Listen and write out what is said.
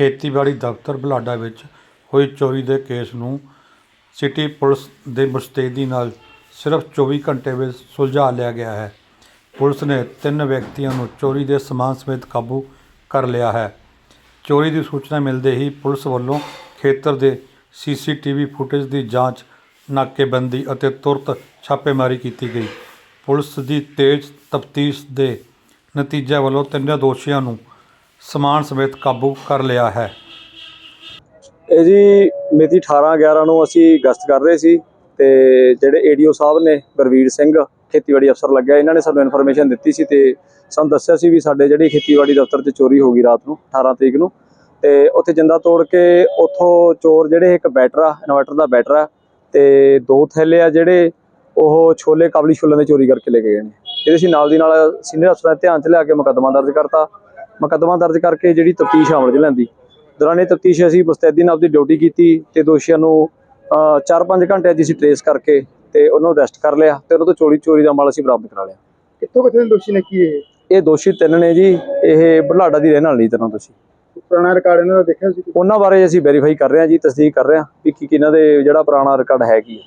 ਖੇਤੀਬਾੜੀ ਦਫ਼ਤਰ ਬੁਢਲਾਡਾ ਵਿੱਚ ਹੋਈ ਚੋਰੀ ਦੇ ਕੇਸ ਨੂੰ ਸਿਟੀ ਪੁਲਿਸ ਦੇ ਮੁਸਤੈਦੀ ਨਾਲ ਸਿਰਫ 24 ਘੰਟੇ ਵਿੱਚ ਸੁਲਝਾ ਲਿਆ ਗਿਆ ਹੈ। ਪੁਲਿਸ ਨੇ ਤਿੰਨ ਵਿਅਕਤੀਆਂ ਨੂੰ ਚੋਰੀ ਦੇ ਸਮਾਨ ਸਮੇਤ ਕਾਬੂ ਕਰ ਲਿਆ ਹੈ। ਚੋਰੀ ਦੀ ਸੂਚਨਾ ਮਿਲਦੇ ਹੀ ਪੁਲਿਸ ਵੱਲੋਂ ਖੇਤਰ ਦੇ ਸੀਸੀਟੀਵੀ ਫੁਟੇਜ ਦੀ ਜਾਂਚ, ਨਾਕੇਬੰਦੀ ਅਤੇ ਤੁਰਤ ਛਾਪੇਮਾਰੀ ਕੀਤੀ ਗਈ। ਪੁਲਿਸ ਦੀ ਤੇਜ਼ ਤਫਤੀਸ਼ ਦੇ ਨਤੀਜੇ ਵੱਲੋਂ ਤਿੰਨੇ ਦੋਸ਼ੀਆਂ ਨੂੰ ਸਮਾਨ ਸਮੇਤ ਕਾਬੂ ਕਰ ਲਿਆ ਹੈ। ਇਹ ਜੀ ਮਿਤੀ 18 11 ਨੂੰ ਅਸੀਂ ਗਸ਼ਤ ਕਰ ਰਹੇ ਸੀ ਤੇ ਜਿਹੜੇ ਏਡੀਓ ਸਾਹਿਬ ਨੇ ਗੁਰਵੀਰ ਸਿੰਘ ਖੇਤੀਬਾੜੀ ਅਫਸਰ ਲੱਗਿਆ, ਇਹਨਾਂ ਨੇ ਸਾਨੂੰ ਇਨਫੋਰਮੇਸ਼ਨ ਦਿੱਤੀ ਸੀ ਤੇ ਸਾਨੂੰ ਦੱਸਿਆ ਸੀ ਵੀ ਸਾਡੇ ਜਿਹੜੀ ਖੇਤੀਬਾੜੀ ਦਫ਼ਤਰ 'ਚ ਚੋਰੀ ਹੋ ਗਈ ਰਾਤ ਨੂੰ 18 ਤਰੀਕ ਨੂੰ। ਤੇ ਉੱਥੇ ਜਿੰਦਾ ਤੋੜ ਕੇ ਉੱਥੋਂ ਚੋਰ ਜਿਹੜੇ ਇੱਕ ਬੈਟਰ ਆ, ਇਨਵਰਟਰ ਦਾ ਬੈਟਰ ਆ, ਤੇ ਦੋ ਥੈਲੇ ਆ ਜਿਹੜੇ ਉਹ ਛੋਲੇ ਕਾਬਲੀ ਛੋਲੇ ਦੇ ਚੋਰੀ ਕਰਕੇ ਲੈ ਕੇ ਗਏ ਨੇ। ਇਹਦੇ ਸੀ ਨਾਲ ਦੀ ਨਾਲ ਸੀਨੀਅਰ ਅਫਸਰਾਂ ਦੇ ਧਿਆਨ 'ਚ ਲਿਆ ਕੇ ਮੁਕੱਦਮਾ ਦਰਜ ਕਰਤਾ। ਮੁਕੱਦਮਾ ਦਰਜ ਕਰਕੇ ਜਿਹੜੀ ਤਫਤੀਸ਼ ਅਮਲ 'ਚ ਲੈਂਦੀ ਦੌਰਾਨ ਇਹ ਤਫਤੀਸ਼ ਅਸੀਂ ਮੁਸਤੈਦੀ ਨਾਲ ਆਪਦੀ ਡਿਊਟੀ ਕੀਤੀ ਤੇ ਦੋਸ਼ੀਆਂ ਨੂੰ 4-5 ਘੰਟੇ ਅਸੀਂ ਟਰੇਸ ਕਰਕੇ ਤੇ ਉਹਨਾਂ ਨੂੰ ਅਰੈਸਟ ਕਰ ਲਿਆ ਤੇ ਉਹਨਾਂ ਤੋਂ ਚੋਰੀ ਚੋਰੀ ਦਾ ਮਾਲ ਅਸੀਂ ਬਰਾਮਦ ਕਰਾ ਲਿਆ। ਕਿੱਥੋਂ ਕਿੱਥੇ ਦੋਸ਼ੀ ਨੇ ਕੀ ਇਹ? ਇਹ ਦੋਸ਼ੀ ਤਿੰਨ ਨੇ ਜੀ ਇਹ ਬੁਢਲਾਡਾ ਦੀ ਰਹਿਣ ਵਾਲੀ ਤਰ੍ਹਾਂ ਤੁਸੀਂ ਪੁਰਾਣਾ ਰਿਕਾਰਡ ਇਹਨਾਂ ਦਾ ਦੇਖਿਆ ਸੀ ਉਹਨਾਂ ਬਾਰੇ ਅਸੀਂ ਵੈਰੀਫਾਈ ਕਰ ਰਹੇ ਹਾਂ ਜੀ ਤਸਦੀਕ ਕਰ ਰਹੇ ਹਾਂ ਕੀ ਕੀ ਇਹਨਾਂ ਦੇ ਜਿਹੜਾ ਪੁਰਾਣਾ ਰਿਕਾਰਡ ਹੈ। ਕੀ